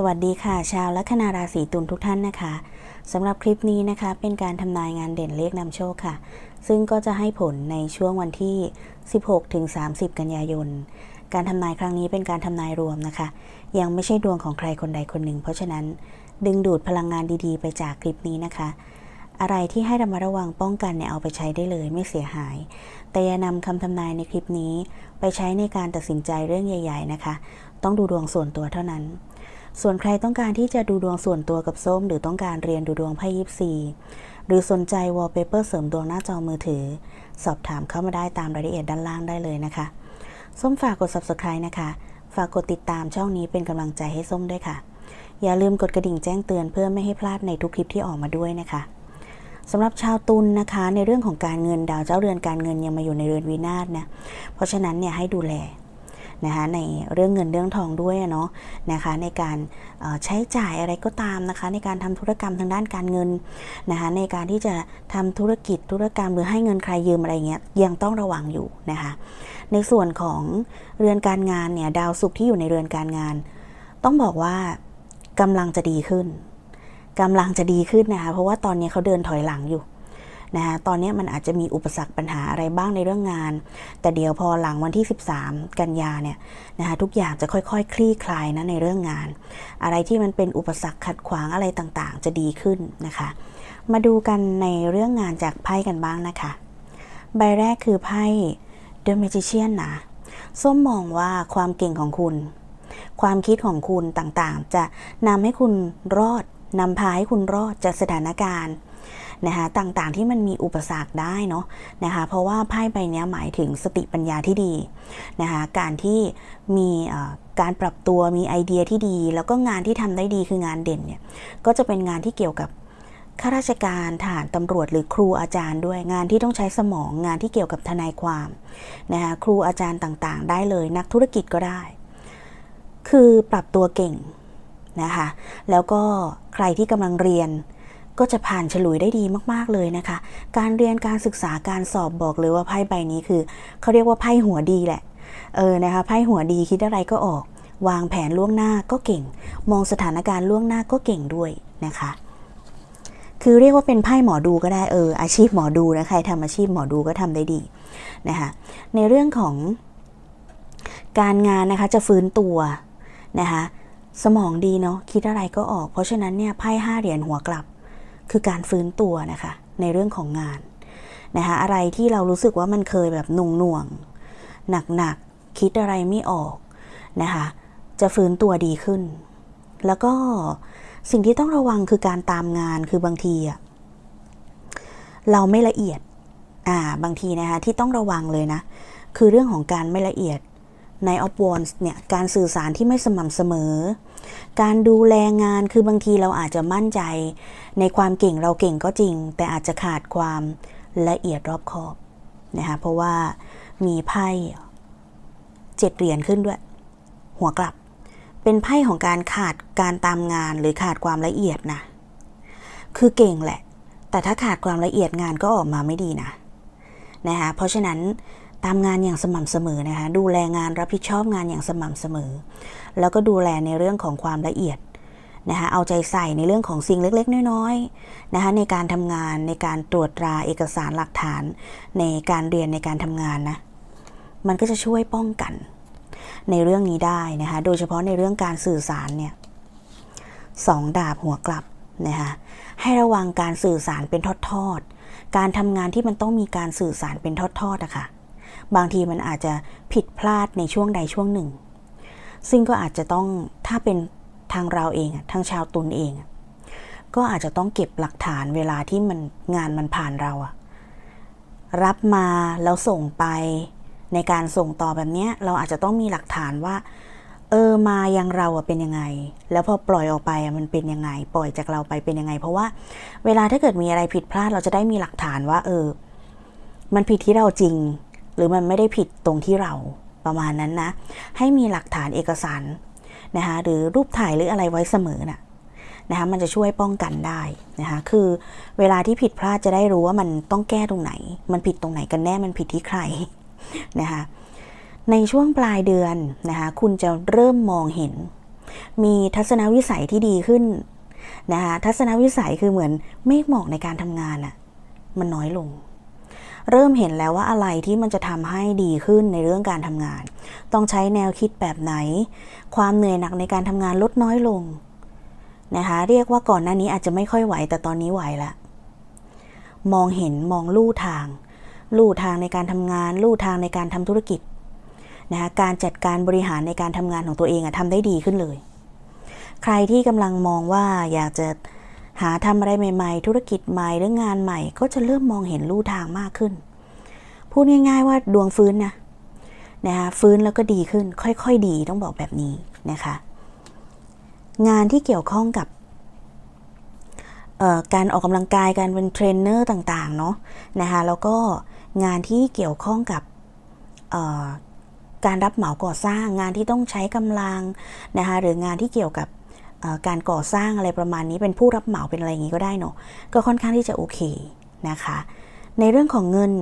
สวัสดีค่ะ ชาวลัคนาราศีตุลทุกท่านนะคะสำหรับคลิปนี้นะคะ เป็นการทำนายงานเด่นเลขนำโชคค่ะ ซึ่งก็จะให้ผลในช่วงวันที่ 16ถึง30 กันยายน การทำนายครั้งนี้เป็นการทำนายรวมนะคะ ยังไม่ใช่ดวงของใครคนใดคนหนึ่ง เพราะฉะนั้นดึงดูดพลังงานดีๆ ไปจากคลิปนี้นะคะ อะไรที่ให้ระมัดระวังป้องกันเนี่ยเอาไปใช้ได้เลยไม่เสียหาย แต่อย่านำคำทำนายในคลิปนี้ ไปใช้ในการตัดสินใจเรื่องใหญ่ ๆ นะคะ ต้องดูดวงส่วนตัวเท่านั้น ส่วนใครต้องการที่จะดูดวงส่วนตัวกับส้ม หรือต้องการเรียนดูดวงไพ่ยิปซีหรือสนใจวอลเปเปอร์เสริมดวงหน้าจอมือถือ สอบถามเข้ามาได้ตามรายละเอียดด้านล่างได้เลยนะคะ ส้มฝากกด subscribe นะคะ ฝากกดติดตามช่องนี้เป็นกำลังใจให้ส้มด้วยค่ะ อย่าลืมกดกระดิ่งแจ้งเตือนเพื่อไม่ให้พลาดในทุกคลิปที่ออกมาด้วยนะคะสำหรับชาวตุลนนะคะ ในเรื่องของการเงินดาวเจ้าเรือนการเงินยังมาอยู่ในเรือนวินาศนะ เพราะฉะนั้นเนี่ยให้ดูแล นะคะในเรื่องเงินเรื่องทองด้วยเนาะนะคะในการใช้จ่ายอะไรก็ตามนะคะ ในการทำธุรกรรมทางด้านการเงินนะคะในการที่จะทำธุรกิจธุรกรรมหรือให้เงินใครยืมอะไรเงี้ยยังต้องระวังอยู่นะคะในส่วนของเรือนการงานเนี่ยดาวศุกร์ที่อยู่ในเรือนการงาน ต้องบอกว่ากำลังจะดีขึ้นกำลังจะดีขึ้นนะคะเพราะว่าตอนนี้เขาเดินถอยหลังอยู่ นะคะตอนนี้มันอาจจะมีอุปสรรคปัญหาอะไรบ้างในเรื่องงาน แต่เดี๋ยวพอหลังวันที่ 13 กันยาเนี่ยนะคะทุกอย่างจะค่อยๆคคลี่คลายนะในเรื่องงาน อะไรที่มันเป็นอุปสรรคขัดขวางอะไรต่างๆ จะดีขึ้นนะคะ มาดูกันในเรื่องงานจากไพ่กันบ้างนะคะ ใบแรกคือไพ่ The Magician นะส้มมองว่าความเก่งของคุณ ความคิดของคุณต่างๆ จะนำให้คุณรอดนำพาให้คุณรอดจากสถานการณ์ นะคะต่างๆที่มันมีอุปสรรคได้เนาะนะคะเพราะว่าไพ่ใบนี้หมายถึงสติปัญญาที่ดีนะคะการที่มีการปรับตัวมีไอเดียที่ดี แล้วก็งานที่ทำได้ดีคืองานเด่นเนี่ยก็จะเป็นงานที่เกี่ยวกับข้าราชการทหารตำรวจหรือครูอาจารย์ด้วยงานที่ต้องใช้สมองงานที่เกี่ยวกับทนายความนะคะครูอาจารย์ต่างๆ ได้เลยนักธุรกิจก็ได้ คือปรับตัวเก่งนะคะแล้วก็ใครที่กำลังเรียน ก็จะผ่านฉลุยได้ดีมากๆเลยนะคะ การเรียนการศึกษาการสอบบอกเลยว่าไพ่ใบนี้คือเขาเรียกว่าไพ่หัวดีแหละ เออนะคะไพ่หัวดีคิดอะไรก็ออก วางแผนล่วงหน้าก็เก่ง มองสถานการณ์ล่วงหน้าก็เก่งด้วยนะคะคือเรียกว่าเป็นไพ่หมอดูก็ได้เอออาชีพหมอดูนะใครทำอาชีพหมอดูก็ทำได้ดีนะคะในเรื่องของการงานนะคะจะฟื้นตัวนะคะสมองดีเนาะคิดอะไรก็ออก เพราะฉะนั้นเนี่ยไพ่ห้าเหรียญหัวกลับ คือการฟื้นตัวนะคะในเรื่องของงานนะคะอะไรที่เรารู้สึกว่ามันเคยแบบหน่งหน่วง หนักหนักคิดอะไรไม่ออกนะคะจะฟื้นตัวดีขึ้น แล้วก็สิ่งที่ต้องระวังคือการตามงานคือบางทีอะเราไม่ละเอียดอ่าบางทีนะคะที่ต้องระวังเลยนะ คือเรื่องของการไม่ละเอียด ในออฟวอนเนี่ยการสื่อสารที่ไม่สม่ำเสมอ การดูแลงานคือบางทีเราอาจจะมั่นใจ ในความเก่งเราเก่งก็จริง แต่อาจจะขาดความละเอียดรอบคอบนะคะเพราะว่ามีไพ่เจ็ดเหรียญขึ้นด้วย หัวกลับ เป็นไพ่ของการขาดการตามงานหรือขาดความละเอียดนะคือเก่งแหละ แต่ถ้าขาดความละเอียดงานก็ออกมาไม่ดีนะนะคะเพราะฉะนั้น ตามงานอย่างสม่ำเสมอนะคะ ดูแลงานรับผิดชอบงานอย่างสม่ำเสมอ แล้วก็ดูแลในเรื่องของความละเอียดนะคะ เอาใจใส่ในเรื่องของสิ่งเล็กๆ น้อยๆนะคะในการทำงานในการตรวจตราเอกสารหลักฐาน ในการเรียนในการทำงานนะ มันก็จะช่วยป้องกัน ในเรื่องนี้ได้นะคะ โดยเฉพาะในเรื่องการสื่อสารเนี่ยสองดาบหัวกลับนะคะให้ระวังการสื่อสารเป็นทอดๆ การทำงานที่มันต้องมีการสื่อสารเป็นทอดๆอะคะ่ะ บางทีมันอาจจะผิดพลาดในช่วงใดช่วงหนึ่ง ซึ่งก็อาจจะต้องถ้าเป็นทางเราเองทางชาวตุนเอง ก็อาจจะต้องเก็บหลักฐานเวลาที่มันงานมันผ่านเราอะรับมาแล้วส่งไปในการส่งต่อแบบนี้เราอาจจะต้องมีหลักฐานว่า เออมายังเราอะเป็นยังไง แล้วพอปล่อยออกไปมันเป็นยังไง ปล่อยจากเราไปเป็นยังไง เพราะว่าเวลาถ้าเกิดมีอะไรผิดพลาดเราจะได้มีหลักฐานว่า เออ มันผิดที่เราจริง หรือมันไม่ได้ผิดตรงที่เราประมาณนั้นนะ ให้มีหลักฐานเอกสารนะคะหรือรูปถ่ายหรืออะไรไว้เสมอนะ่ะนะคะมันจะช่วยป้องกันได้นะคะคือเวลาที่ผิดพลาดจะได้รู้ว่ามันต้องแก้ตรงไหน มันผิดตรงไหนกันแน่มันผิดที่ใครนะคะในช่วงปลายเดือนนะคะคุณจะเริ่มมองเห็น มีทัศนวิสัยที่ดีขึ้นนะคะทัศนวิสัยคือเหมือนเมฆหมอกในการทำงานอะมันน้อยลง เริ่มเห็นแล้วว่าอะไรที่มันจะทำให้ดีขึ้นในเรื่องการทำงาน ต้องใช้แนวคิดแบบไหน ความเหนื่อยหนักในการทำงานลดน้อยลงนะคะ เรียกว่าก่อนหน้านี้อาจจะไม่ค่อยไหวแต่ตอนนี้ไหวละมองเห็นมองลู่ทาง ลู่ทางในการทำงาน ลู่ทางในการทำธุรกิจนะคะการจัดการบริหารในการทำงานของตัวเองอะทำได้ดีขึ้นเลย ใครที่กำลังมองว่าอยากจะ หาทำอะไรใหม่ ๆ ธุรกิจใหม่หรืองานใหม่ ก็จะเริ่มมองเห็นลู่ทางมากขึ้น พูดง่าย ๆ ว่าดวงฟื้นนะนะคะฟื้นแล้วก็ดีขึ้นค่อยๆดีต้องบอกแบบนี้นะคะ งานที่เกี่ยวข้องกับการออกกำลังกายการเป็นเทรนเนอร์ต่างๆเนาะนะคะแล้วก็งานที่เกี่ยวข้องกับการรับเหมาก่อสร้างงานที่ต้องใช้กำลังนะคะหรืองานที่เกี่ยวกับ การก่อสร้างอะไรประมาณนี้เป็นผู้รับเหมาเป็นอะไรอย่างนี้ก็ได้เนาะก็ค่อนข้างที่จะโอเคนะคะ ในเรื่องของเงิน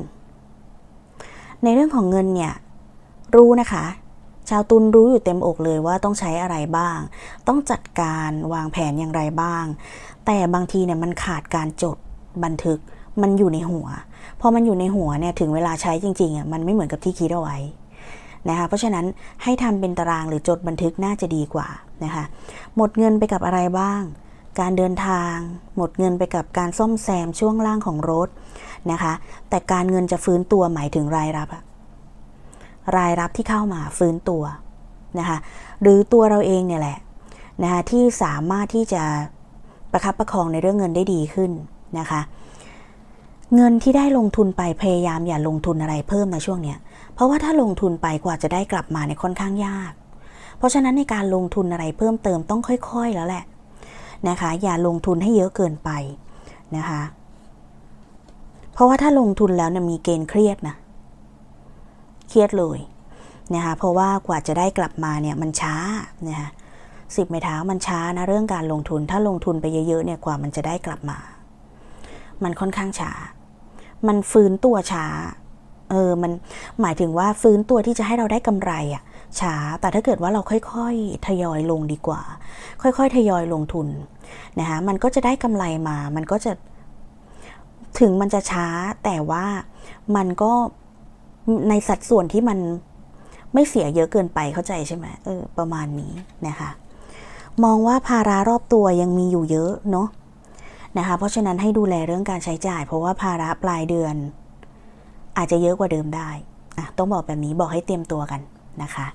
ในเรื่องของเงินเนี่ยรู้นะคะ ชาวตุลรู้อยู่เต็มอกเลยว่าต้องใช้อะไรบ้าง ต้องจัดการวางแผนอย่างไรบ้าง แต่บางทีเนี่ยมันขาดการจดบันทึกมันอยู่ในหัว พอมันอยู่ในหัวเนี่ยถึงเวลาใช้จริงๆอะมันไม่เหมือนกับที่คิดเอาไว้ นะคะเพราะฉะนั้นให้ทำเป็นตารางหรือจดบันทึกน่าจะดีกว่านะคะหมดเงินไปกับอะไรบ้าง การเดินทาง หมดเงินไปกับการซ่อมแซมช่วงล่างของรถนะคะแต่การเงินจะฟื้นตัวหมายถึงรายรับรายรับที่เข้ามาฟื้นตัวนะคะหรือตัวเราเองเนี่ยแหละนะคะที่สามารถที่จะประคับประคองในเรื่องเงินได้ดีขึ้นนะคะ เงินที่ได้ลงทุนไปพยายามอย่าลงทุนอะไรเพิ่มในช่วงเนี้ย เพราะว่าถ้าลงทุนไปกว่าจะได้กลับมาเนี่ยค่อนข้างยาก เพราะฉะนั้นในการลงทุนอะไรเพิ่มเติมต้องค่อยๆแล้วแหละนะคะ อย่าลงทุนให้เยอะเกินไปนะคะ เพราะว่าถ้าลงทุนแล้วเนี่ยมีเกณฑ์เครียดนะ เครียดเลยนะคะ เพราะว่ากว่าจะได้กลับมาเนี่ยมันช้านะคะสิบไม้เท้ามันช้านะเรื่องการลงทุน ถ้าลงทุนไปเยอะๆเนี่ยกว่ามันจะได้กลับมา มันค่อนข้างช้า มันฟื้นตัวช้า เออมันหมายถึงว่าฟื้นตัวที่จะให้เราได้กำไรอะช้า แต่ถ้าเกิดว่าเราค่อยๆ ทยอยลงดีกว่า ค่อยๆ ทยอยลงทุนนะคะมันก็จะได้กำไรมา มันก็จะถึงมันจะช้าแต่ว่ามันก็ในสัดส่วนที่มันไม่เสียเยอะเกินไปเข้าใจใช่ไหมเออประมาณนี้นะคะ มองว่าภาระรอบตัวยังมีอยู่เยอะเนาะนะคะ เพราะฉะนั้นให้ดูแลเรื่องการใช้จ่าย เพราะว่าภาระปลายเดือน อาจจะเยอะกว่าเดิมได้อะต้องบอกแบบนี้บอกให้เตรียมตัวกันนะคะ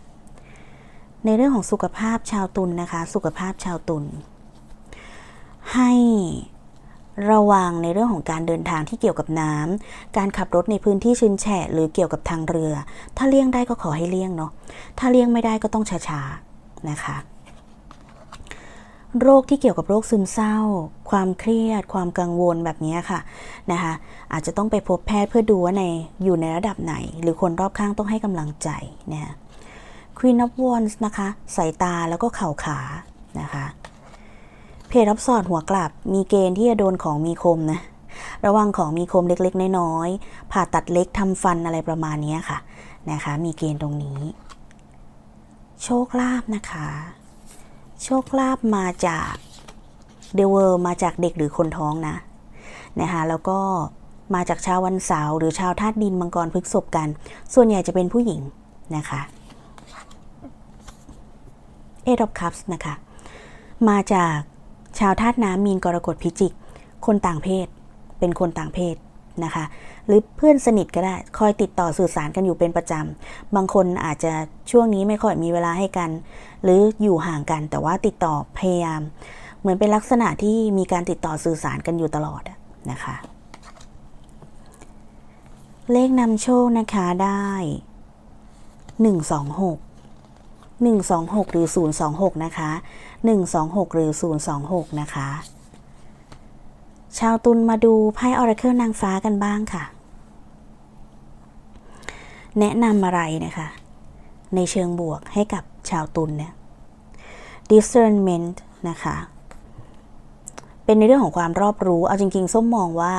ในเรื่องของสุขภาพชาวตุลนนะคะ สุขภาพชาวตุลให้ระวังในเรื่องของการเดินทางที่เกี่ยวกับน้ำการขับรถในพื้นที่ชื้นแฉะหรือเกี่ยวกับทางเรือ ถ้าเลี่ยงได้ก็ขอให้เลี่ยงเนาะถ้าเลี่ยงไม่ได้ก็ต้องช้าๆนะคะ โรคที่เกี่ยวกับโรคซึมเศร้า ความเครียด ความกังวลแบบนี้ค่ะนะคะอาจจะต้องไปพบแพทย์เพื่อดูว่าในอยู่ในระดับไหน หรือคนรอบข้างต้องให้กำลังใจนะ Queen of Wands นะคะสายตาแล้วก็เข่าขานะคะเพจรับสอดหัวกลับมีเกณฑ์ที่จะโดนของมีคมนะระวังของมีคมเล็กๆ น้อยๆผ่าตัดเล็กทำฟันอะไรประมาณนี้ค่ะนะคะ มีเกณฑ์ตรงนี้ โชคลาภนะคะ โชคลาภมาจากเดเวอร์มาจากเด็กหรือคนท้องนะนะคะแล้วก็มาจากชาววันเสาร์หรือชาวธาตุดินมังกรพฤกษบกัน ส่วนใหญ่จะเป็นผู้หญิงนะคะเอดอบคัพส์นะคะ มาจากชาวธาตุน้ำมีนกรกฎพิจิก คนต่างเพศ เป็นคนต่างเพศ นะคะ หรือเพื่อนสนิทก็ได้คอยติดต่อสื่อสารกันอยู่เป็นประจำ บางคนอาจจะช่วงนี้ไม่ค่อยมีเวลาให้กัน หรืออยู่ห่างกันแต่ว่าติดต่อพยายาม เหมือนเป็นลักษณะที่มีการติดต่อสื่อสารกันอยู่ตลอดนะคะ เลขนำโชคนะคะได้ 126 126 หรือ 026 นะคะ 126 หรือ 026 นะคะ ชาวตุลมาดูไพ่ออราเคิลนางฟ้ากันบ้างค่ะ แนะนำอะไรนะคะ ในเชิงบวกให้กับชาวตุลเนี่ย discernment นะคะ เป็นในเรื่องของความรอบรู้ เอาจริงๆ ส้มมองว่า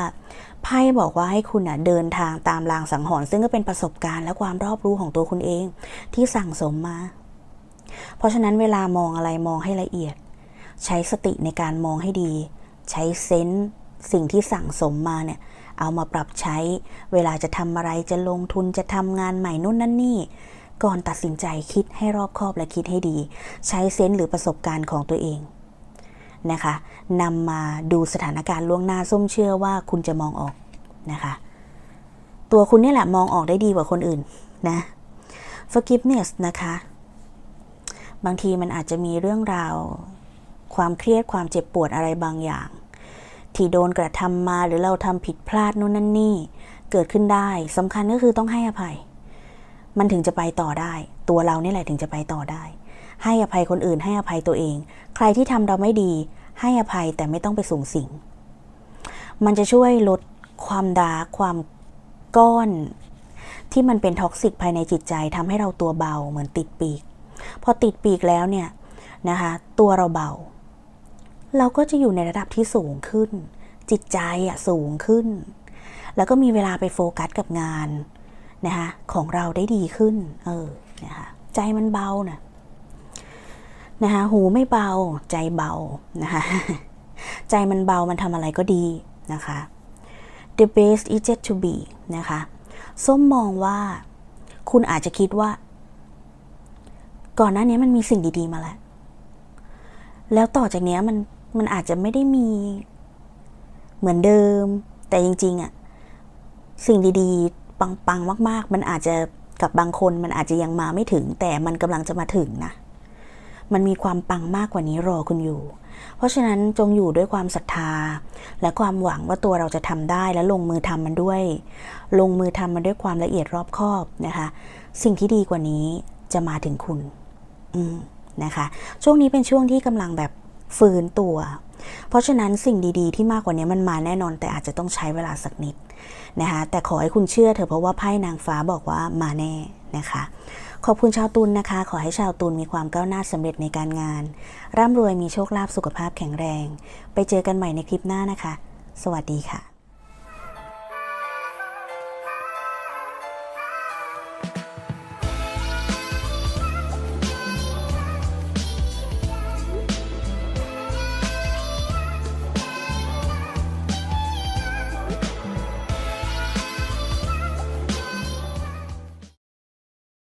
ไพ่บอกว่าให้คุณเดินทางตามรางสังหรณ์ซึ่งก็เป็นประสบการณ์และความรอบรู้ของตัวคุณเองที่สั่งสมมา เพราะฉะนั้นเวลามองอะไรมองให้ละเอียด ใช้สติในการมองให้ดี ใช้เซนส์ สิ่งที่สั่งสมมาเนี่ยเอามาปรับใช้ เวลาจะทำอะไรจะลงทุนจะทำงานใหม่นู่นนั่นนี่ ก่อนตัดสินใจคิดให้รอบคอบและคิดให้ดี ใช้เซนส์หรือประสบการณ์ของตัวเองนะคะนำมาดูสถานการณ์ล่วงหน้าส้มเชื่อว่าคุณจะมองออกนะคะ ตัวคุณเนี่ยแหละมองออกได้ดีกว่าคนอื่นนะ forgiveness นะคะ บางทีมันอาจจะมีเรื่องราว ความเครียดความเจ็บปวดอะไรบางอย่าง ที่โดนกระทำมาหรือเราทำผิดพลาดนู่นนั่นนี่ เกิดขึ้นได้สำคัญก็คือต้องให้อภัย มันถึงจะไปต่อได้ ตัวเราเนี่ยแหละถึงจะไปต่อได้ ให้อภัยคนอื่นให้อภัยตัวเอง ใครที่ทำเราไม่ดี ให้อภัยแต่ไม่ต้องไปสูงสิง มันจะช่วยลดความดาความก้อน ที่มันเป็นท็อกซิกภายในจิตใจทำให้เราตัวเบาเหมือนติดปีก พอติดปีกแล้วเนี่ยนะคะ ตัวเราเบา เราก็จะอยู่ในระดับที่สูงขึ้น จิตใจอะสูงขึ้น แล้วก็มีเวลาไปโฟกัสกับงานนะคะของเราได้ดีขึ้น เออนะคะใจมันเบานะนะคะหูไม่เบาใจเบานะคะใจมันเบามันทำอะไรก็ดีนะคะ the best is yet to be นะคะส้มมองว่าคุณอาจจะคิดว่า ก่อนหน้านี้มันมีสิ่งดีๆมาแล้ว แล้วต่อจากนี้มัน มันอาจจะไม่ได้มีเหมือนเดิม แต่จริงๆอะสิ่งดีๆ ปังๆ มาก ๆ มันอาจจะกับบางคนมันอาจจะยังมาไม่ถึง แต่มันกำลังจะมาถึงนะ มันมีความปังมากกว่านี้รอคุณอยู่ เพราะฉะนั้นจงอยู่ด้วยความศรัทธา และความหวังว่าตัวเราจะทำได้และลงมือทำมันด้วย ลงมือทำมันด้วยความละเอียดรอบคอบนะคะ สิ่งที่ดีกว่านี้จะมาถึงคุณ อืมนะคะ ช่วงนี้เป็นช่วงที่กำลังแบบ ฟื้นตัว เพราะฉะนั้นสิ่งดีๆ ที่มากกว่านี้มันมาแน่นอน แต่อาจจะต้องใช้เวลาสักนิดนะคะแต่ขอให้คุณเชื่อเถอะเพราะว่าไพ่นางฟ้าบอกว่ามาแน่นะคะ ขอบคุณชาวตุลนนะคะ ขอให้ชาวตุลมีความก้าวหน้าสำเร็จในการงาน ร่ำรวยมีโชคลาภสุขภาพแข็งแรง ไปเจอกันใหม่ในคลิปหน้านะคะ สวัสดีค่ะ